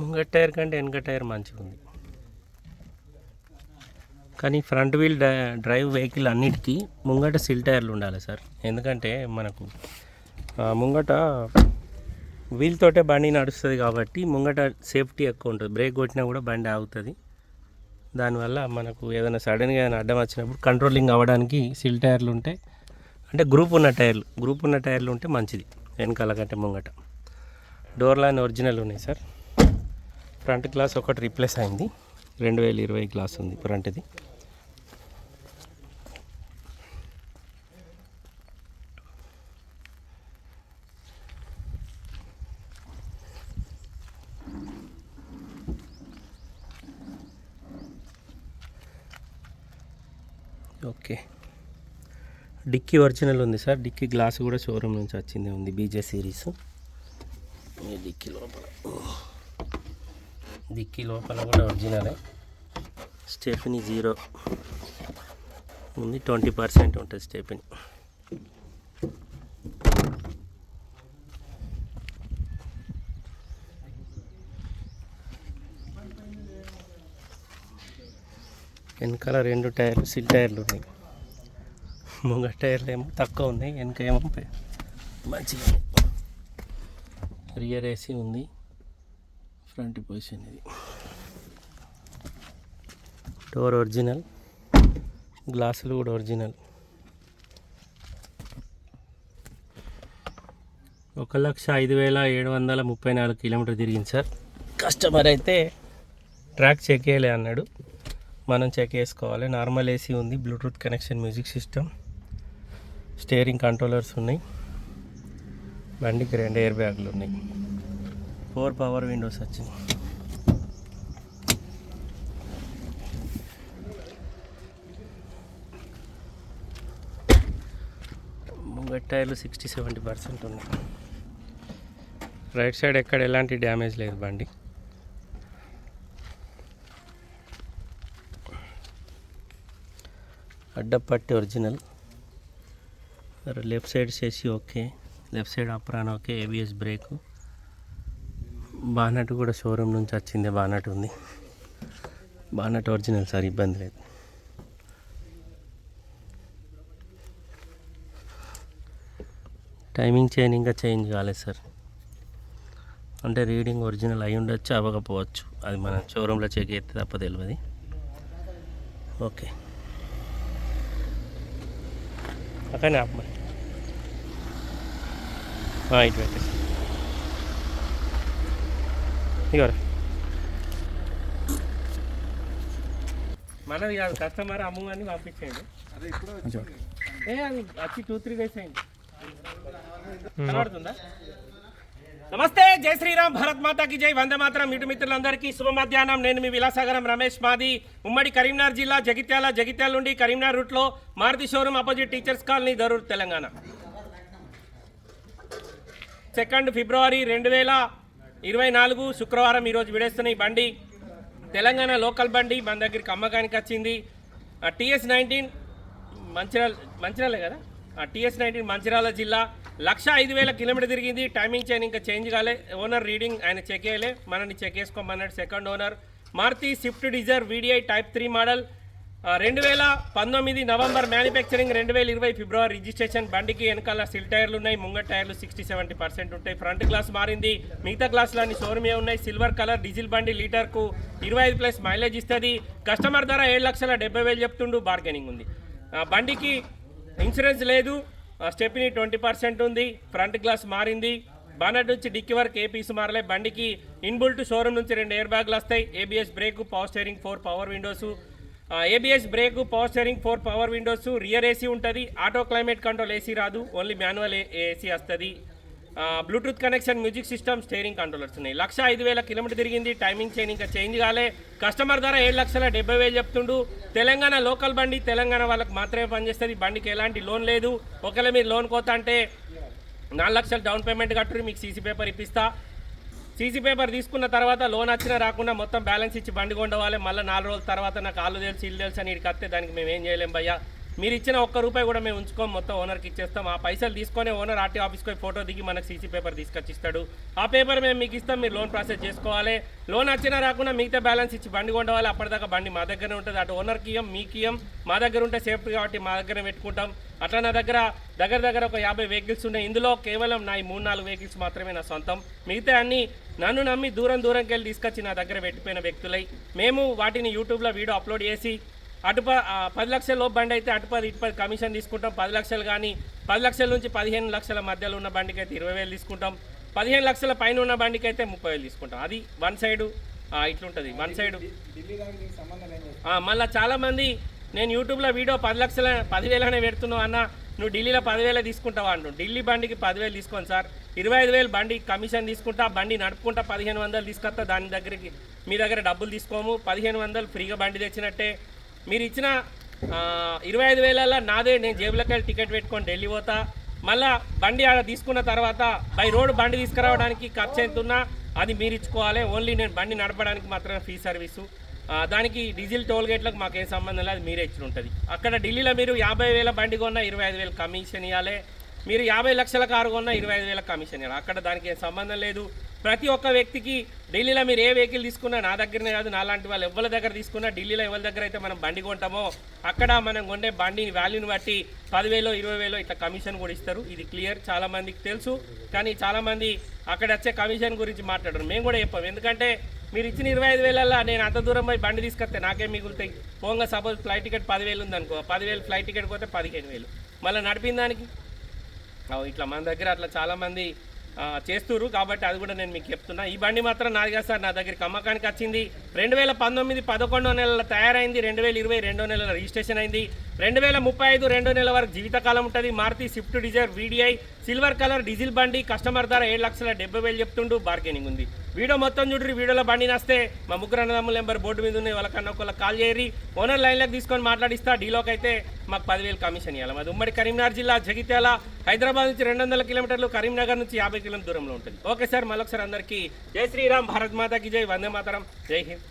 ముంగట్ tyre కంటే వెనక tyre మంచిగా ఉంది. కానీ ఫ్రంట్ వీల్ డ్రైవ్ వెహికల్ అన్నిటికీ ముంగట సిల్ టైర్లు ఉండాలి సార్. ఎందుకంటే మనకు ముంగట వీల్తోటే బండి నడుస్తుంది కాబట్టి ముంగట సేఫ్టీ ఎక్కువ ఉంటుంది. బ్రేక్ కొట్టినా కూడా బండి ఆగుతుంది. దానివల్ల మనకు ఏదైనా సడన్గా ఏదైనా అడ్డం వచ్చినప్పుడు కంట్రోలింగ్ అవ్వడానికి సిల్ టైర్లు ఉంటే అంటే గ్రూప్ ఉన్న టైర్లు గ్రూప్ ఉన్న టైర్లు ఉంటే మంచిది. వెనకాల కంటే ముంగట. డోర్ లైన్ ఒరిజినల్ ఉన్నాయి సార్. ఫ్రంట్ గ్లాస్ ఒకటి రీప్లేస్ అయింది. రెండు వేల ఇరవై గ్లాస్ ఉంది ఫ్రంట్ది. ఓకే. డిక్కీ ఒరిజినల్ ఉంది సార్. డిక్కీ గ్లాస్ కూడా షోరూమ్ నుంచి వచ్చింది ఉంది బీజే సిరీస్. డిక్కీ లోపల. డిక్కీ లోపల కూడా ఒరిజినలే. Stepney zero. ఉంది ట్వంటీ పర్సెంట్ ఉంటుంది స్టెఫిని. వెనకాల రెండు టైర్లు సిల్ టైర్లు ఉన్నాయి. ముంగ టైర్లు ఏమో తక్కువ ఉన్నాయి వెనక ఏమో మంచిగా రియర్ ఏసీ ఉంది. ఫ్రంట్ పొజిషన్ ఇది. డోర్ ఒరిజినల్ గ్లాసులు కూడా ఒరిజినల్ ఒక లక్ష ఐదు వేల ఏడు వందల ముప్పై నాలుగు కిలోమీటర్ తిరిగింది సార్ కస్టమర్ అయితే ట్రాక్ చెక్ చేయలే అన్నాడు. మనం చెక్ చేసుకోవాలి. నార్మల్ ఏసీ ఉంది bluetooth connection music system steering controllers ఉన్నాయి. బండికి రెండు ఎయిర్ బ్యాగ్లు ఉన్నాయి. ఫోర్ పవర్ విండోస్ వచ్చింది ముంగట్ టైర్లు సిక్స్టీ సెవెంటీ పర్సెంట్ ఉన్నాయి. రైట్ సైడ్ ఎక్కడ ఎలాంటి డ్యామేజ్ లేదు బండి. అడ్డపట్టి ఒరిజినల్. లెఫ్ట్ సైడ్ చేసి okay. Left side apron okay. ABS brake. Bonnet కూడా షోరూమ్ నుంచి వచ్చింది బానట్ ఉంది. బానట్ ఒరిజినల్ సార్ ఇబ్బంది లేదు. టైమింగ్ చైన్ ఇంకా చేంజ్ కాలేదు సార్. అంటే రీడింగ్ ఒరిజినల్ అయి ఉండొచ్చు అవ్వకపోవచ్చు. అది మన షోరూంలో చెక్ చేస్తే తప్ప తెలియదు ఓకే. అక్కడనే ఆపు ఇటు పెట్టేసి. ఇగోరా మనది కాదు కస్టమర్ అమ్ము అని పంపించేయండి. ఏ అది వచ్చి టూ త్రీ డేస్ అయింది. కనబడుతుందా? నమస్తే జై శ్రీరామ్ భారత్ మాతాకి జై. వందే మాతరం ఇటు మిత్రులందరికీ శుభ మధ్యాహ్నం. నేను మీ విలాసాగరం రమేష్ మాది. ఉమ్మడి కరీంనగర్ జిల్లా జగిత్యాల జగిత్యాల నుండి కరీంనగర్ రూట్లో Maruti showroom opposite teachers colony Darur Telangana. Second ఫిబ్రవరి రెండు వేల ఇరవై నాలుగు శుక్రవారం ఈరోజు విడేస్తున్న ఈ బండి తెలంగాణ లోకల్ బండి మన దగ్గరికి అమ్మకానికి వచ్చింది. టీఎస్ నైన్టీన్ మంచిర్యాల మంచిర్యాలే కదా? టీఎస్ నైన్టీన్ మంచిర్యాల జిల్లా లక్ష ఐదు వేల కిలోమీటర్ తిరిగింది. టైమింగ్ చైన్ ఇంకా చేంజ్ కాలే. ఓనర్ రీడింగ్ ఆయన చెక్ చేయలే. మనని check చేసుకోమన్నాడు second owner. Maruti Swift Dzire VDI type three model. రెండు వేల పంతొమ్మిది నవంబర్ మ్యానుఫ్యాక్చరింగ్ రెండు వేల ఇరవై ఫిబ్రవరి రిజిస్ట్రేషన్ బండికి వెనకాల సిల్ టైర్లు ఉన్నాయి ముంగ టైర్లు సిక్స్టీ సెవెంటీ పర్సెంట్ ఉంటాయి. ఫ్రంట్ గ్లాస్ మారింది. మిగతా గ్లాసులు అన్ని షోరూమే ఉన్నాయి? సిల్వర్ కలర్ డీజిల్ బండి లీటర్కు ఇరవై ఐదు ప్లస్ మైలేజ్ ఇస్తుంది. కస్టమర్ ధర ఏడు లక్షల డెబ్బై వేలు చెప్తుండు బార్గెనింగ్ ఉంది. బండికి ఇన్సూరెన్స్ లేదు. స్టెప్ని ట్వంటీ పర్సెంట్ ఉంది. ఫ్రంట్ గ్లాస్ మారింది. బానట్ నుంచి డిక్కి వరకు ఏ పీస్ మారలే. బండికి ఇన్బుల్ట్ షోరూమ్ నుంచి రెండు ఎయిర్ బ్యాగ్లు వస్తాయి. ABS brake power steering four power windows. ABS brake power steering four power windows rear AC ఉంటుంది. ఆటో క్లైమేట్ కంట్రోల్ ఏసీ రాదు. ఓన్లీ మాన్యువల్ ఏసీ వస్తుంది. Bluetooth connection music system steering controllers ఉన్నాయి. లక్ష ఐదు వేల కిలోమీటర్ తిరిగింది. Timing chain ఇంకా change కాలే. Customer ధర ఏడు లక్షల డెబ్బై వేలు చెప్తుండు. తెలంగాణ లోకల్ బండి తెలంగాణ వాళ్ళకి మాత్రమే పనిచేస్తుంది. బండికి ఎలాంటి లోన్ లేదు. ఒకవేళ మీరు లోన్ కోత అంటే నాలుగు లక్షలు డౌన్ పేమెంట్ కట్టురు మీకు సీసీ పేపర్ ఇప్పిస్తా. సీసీ పేపర్ తీసుకున్న తర్వాత లోన్ వచ్చినా రాకుండా మొత్తం బ్యాలెన్స్ ఇచ్చి బండి కొండవాలి. మళ్ళీ నాలుగు రోజుల తర్వాత నాకు ఆళ్ళు తెలుసు ఇల్లు తెలుసు అని ఇక్కడికి వస్తే దానికి మేము ఏం చేయలేం భయ్యా. మీరు ఇచ్చిన ఒక్క రూపాయి కూడా మేము ఉంచుకోం మొత్తం ఓనర్కి ఇచ్చేస్తాం. ఆ పైసలు తీసుకొని ఓనర్ ఆర్టీ ఆఫీస్కి పోయి ఫోటో దిగి మనకు సీసీ పేపర్ తీసుకొచ్చి ఇస్తాడు ఆ పేపర్ మేము మీకు ఇస్తాం మీరు లోన్ ప్రాసెస్ చేసుకోవాలి. లోన్ వచ్చినా రాకుండా మిగతా బ్యాలెన్స్ ఇచ్చి బండి కొండవాలి. అప్పటిదాకా బండి మా దగ్గర ఉంటుంది. అటు ఓనర్కి ఇయ్యం మీకు ఇయ్యం. మా దగ్గర ఉంటే సేఫ్టీ కాబట్టి మా దగ్గర పెట్టుకుంటాం. అట్లా నా దగ్గర దగ్గర దగ్గర ఒక యాభై వెహికల్స్ ఉన్నాయి. ఇందులో కేవలం నా ఈ మూడు నాలుగు వెహికల్స్ మాత్రమే నా సొంతం. మిగతా అన్ని నన్ను నమ్మి దూరం దూరంకి వెళ్ళి తీసుకొచ్చి నా దగ్గర పెట్టిపోయిన వ్యక్తులై. మేము వాటిని యూట్యూబ్లో వీడియో అప్లోడ్ చేసి అటు పది లక్షల లోపు బండి అయితే అటు పది ఇటు పది కమిషన్ తీసుకుంటాం. పది లక్షలు కానీ పది లక్షల నుంచి పదిహేను లక్షల మధ్యలో ఉన్న బండికి అయితే ఇరవై వేలు తీసుకుంటాం. పదిహేను లక్షల పైన ఉన్న బండికి అయితే ముప్పై వేలు తీసుకుంటాం. అది వన్ సైడు ఇట్లుంటుంది. One side. మళ్ళా చాలామంది నేను యూట్యూబ్లో వీడియో పది లక్షల పదివేలనే పెడుతున్నావు అన్న నువ్వు ఢిల్లీలో పదివేలే తీసుకుంటావా అంటు ఢిల్లీ బండికి పదివేలు తీసుకోండి సార్. ఇరవై ఐదు వేలు బండి కమిషన్ తీసుకుంటా బండి నడుపుకుంటా పదిహేను వందలు తీసుకొస్తా దాని దగ్గరికి మీ దగ్గర డబ్బులు తీసుకోము. పదిహేను వందలు ఫ్రీగా బండి తెచ్చినట్టే మీరు ఇచ్చిన ఇరవై ఐదు వేలల్లో నాదే నేను జేబులోకి వెళ్ళి టికెట్ పెట్టుకొని ఢిల్లీ పోతా. మళ్ళా బండి ఆడ తీసుకున్న తర్వాత బై రోడ్ బండి తీసుకురావడానికి ఖర్చు ఎంత ఉన్నా అది మీరు ఇచ్చుకోవాలి. ఓన్లీ నేను బండి నడపడానికి మాత్రమే ఫ్రీ సర్వీసు. దానికి డీజిల్ టోల్ గేట్లకు మాకు సంబంధం లేదు మీరే ఇచ్చి ఉంటుంది అక్కడ ఢిల్లీలో మీరు యాభై వేల బండి కొన్నా ఇరవై ఐదు వేలు కమిషన్ ఇవ్వాలి మీరు యాభై లక్షల కారు కొన్నా ఇరవై ఐదు వేల కమిషన్ అక్కడ దానికి ఏం సంబంధం లేదు. ప్రతి ఒక్క వ్యక్తికి ఢిల్లీలో మీరు ఏ వెహికల్ తీసుకున్నా నా దగ్గరనే కాదు నాలాంటి వాళ్ళు ఎవరి దగ్గర తీసుకున్నా ఢిల్లీలో ఎవరి దగ్గర అయితే మనం బండి కొంటామో అక్కడ మనం కొండే బండి వాల్యూని బట్టి పదివేలు ఇరవై వేలు ఇట్లా కమిషన్ కూడా ఇస్తారు. ఇది క్లియర్ చాలామందికి తెలుసు. కానీ చాలామంది అక్కడ వచ్చే కమిషన్ గురించి మాట్లాడరు. మేము కూడా చెప్పాం. ఎందుకంటే మీరు ఇచ్చిన ఇరవై ఐదు వేలల్లో నేను అంత దూరం పోయి బండి తీసుకొస్తే నాకేం మిగులుతాయి? పోగా సపోజ్ ఫ్లైట్ టికెట్ పదివేలు ఉందనుకో పదివేలు ఫ్లైట్ టికెట్ పోతే పదిహేను వేలు. మళ్ళీ నడిపిన దానికి ఇట్లా మన దగ్గర అట్లా చాలామంది చేస్తురు కాబట్టి అది కూడా నేను మీకు చెప్తున్నా. ఈ బండి మాత్రం నాది కాదు సార్ నా దగ్గరికి అమ్మకానికి వచ్చింది. రెండు వేల పంతొమ్మిది పదకొండో నెలల తయారైంది. రెండు వేల ఇరవై రెండో నెలల రిజిస్ట్రేషన్ అయింది. రెండు వేల ముప్పై ఐదు రెండో నెల వరకు జీవితకాలం ఉంటుంది. Maruti Swift Dzire VDI. Silver colour diesel బండి కస్టమర్ ధర ఏడు లక్షల డెబ్బై వేలు చెప్తుండు. బార్గెనింగ్ ఉంది. వీడియో మొత్తం చూడ్రి వీడియోలో బండి నస్తే. మా ముగ్గురు అన్నదమ్ముల నెంబర్ బోర్డు మీద ఉన్నాయి వాళ్ళకన్నా ఒకళ్ళకి కాల్ చేయరి ఓనర్ లైన్లోకి తీసుకొని మాట్లాడిస్తా డీలోకి అయితే మాకు పదివేలు కమిషన్ ఇవ్వాలి మాది ఉమ్మడి కరీంనగర్ జిల్లా జగిత్యాల హైదరాబాద్ నుంచి రెండు వందల కిలోమీటర్లు కరీంనగర్ నుంచి యాభై కిలోమీటర్ దూరంలో ఉంటుంది. ఓకే సార్ మరొకసారి అందరికీ జై శ్రీరామ్ భారత్ మాతాకి జై వందే మాతరం. జై హింద్.